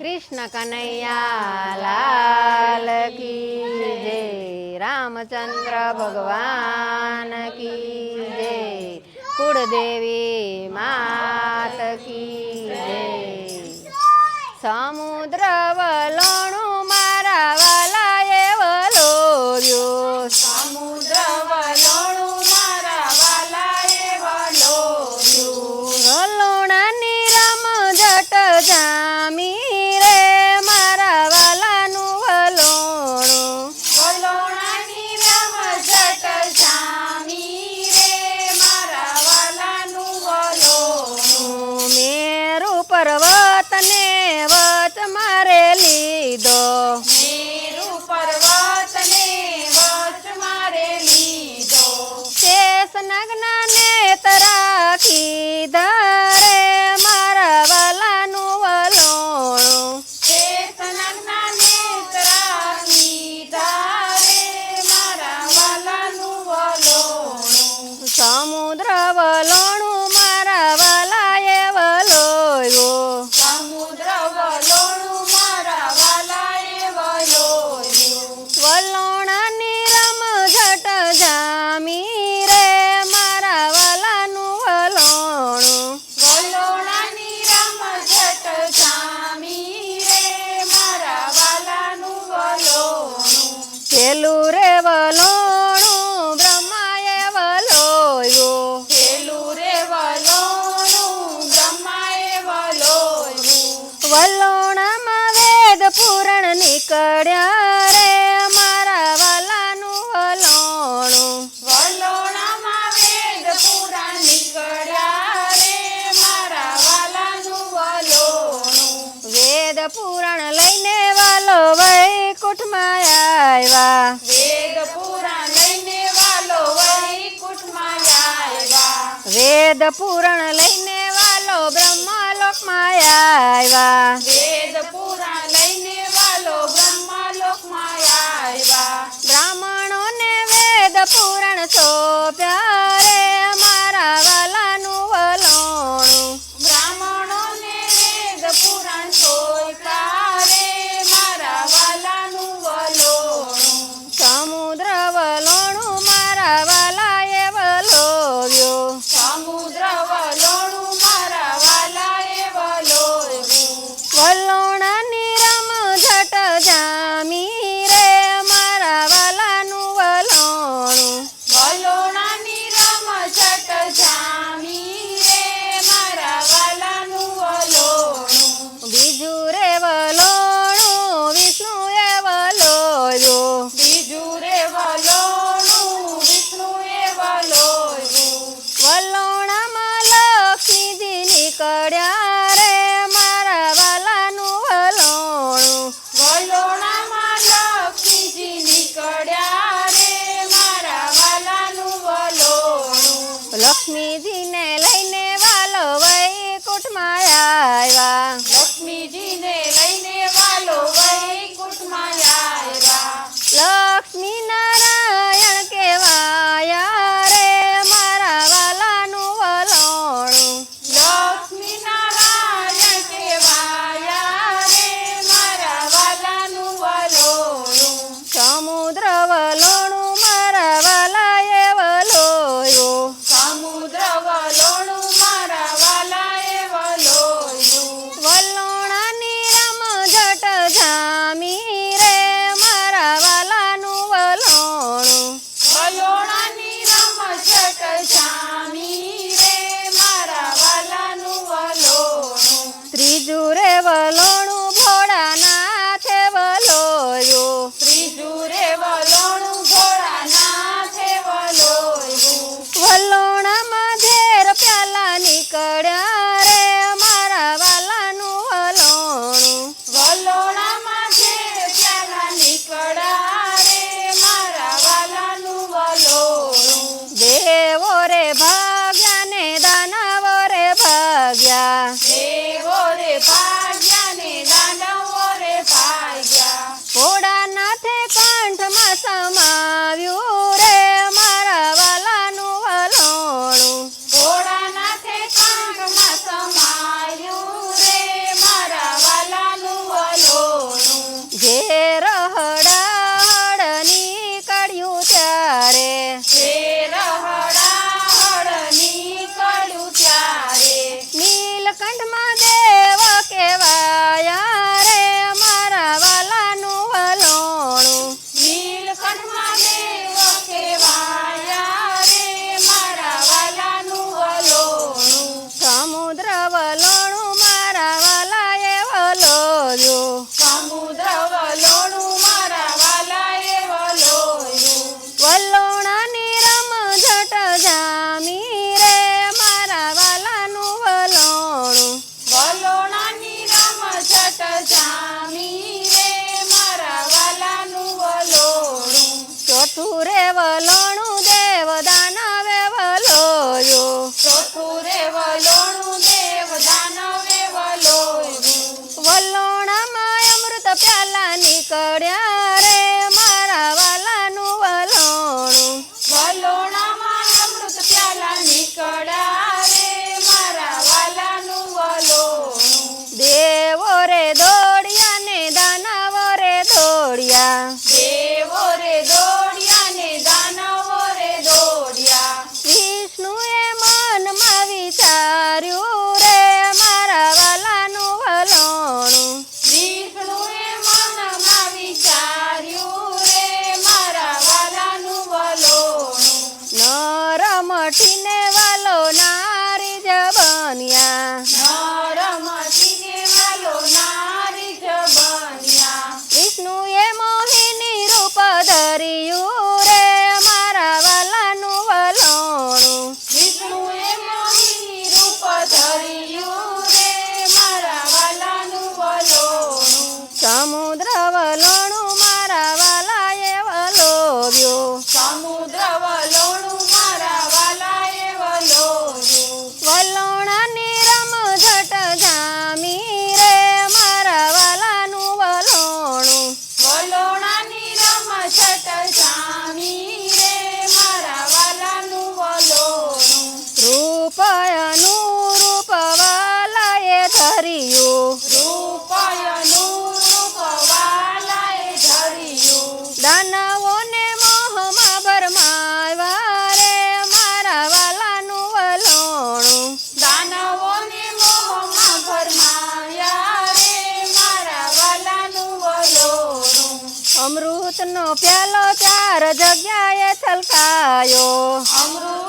કૃષ્ણ કનૈયા લાલ કી જય, રામચંદ્ર ભગવાન કી જય, કુળદેવી માત કી જય. સમુદ્ર વલોણું લીધો મેરુ પર્વતને વચ મારે લીધો. શેષ નગ્નને પેલું રે વલોણું બ્રહ્માએ વલોયો પેલું રે વલોણું બ્રહ્માએ વલોવ્યું. વલોણામાં વેદ પૂરણ નીકળ્યા રે મારા વાલાનું વલોણું વલોણામાં વેદ પૂરણ નીકળ્યા રે મારા વાલાનું વલોણું. વેદ પૂરણ લઈને વાલો વૈકુંઠમાં વેદ પૂરણ લઈને વાલો બ્રહ્મલોકમાં આવ્યા વેદ પૂરણ લઈને વાલો બ્રહ્મલોકમાં આવ્યા. બ્રાહ્મણોને વેદ પૂરણ સોંપ્યા historia. મઠીને વાલો નારી જબ નો પ્યાલો ચાર જગ્યાએ છલકાયો. અમૃત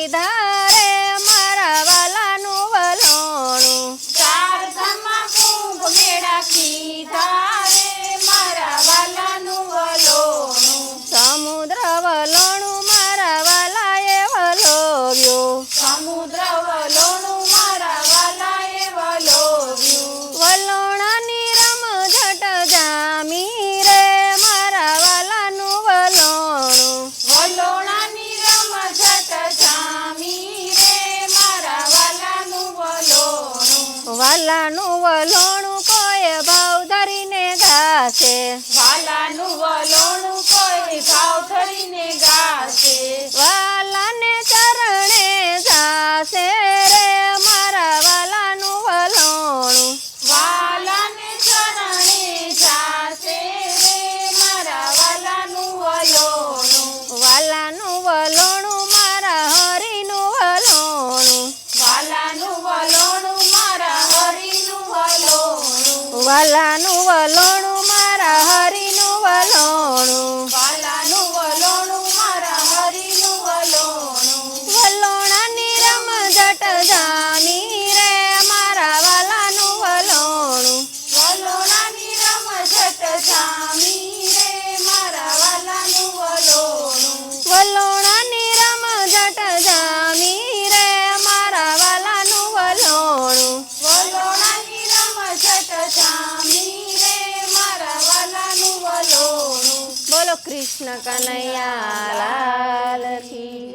vida. વાલાનું વલોણું કોઈ ભાવ ધરીને ગાશે. વાલાનું વલોણું કોઈ ભાવ ધરીને ગાશે. વાલા વલોણું મારા હરિનું વલોણું. કૃષ્ણ કનૈયા લાલ કી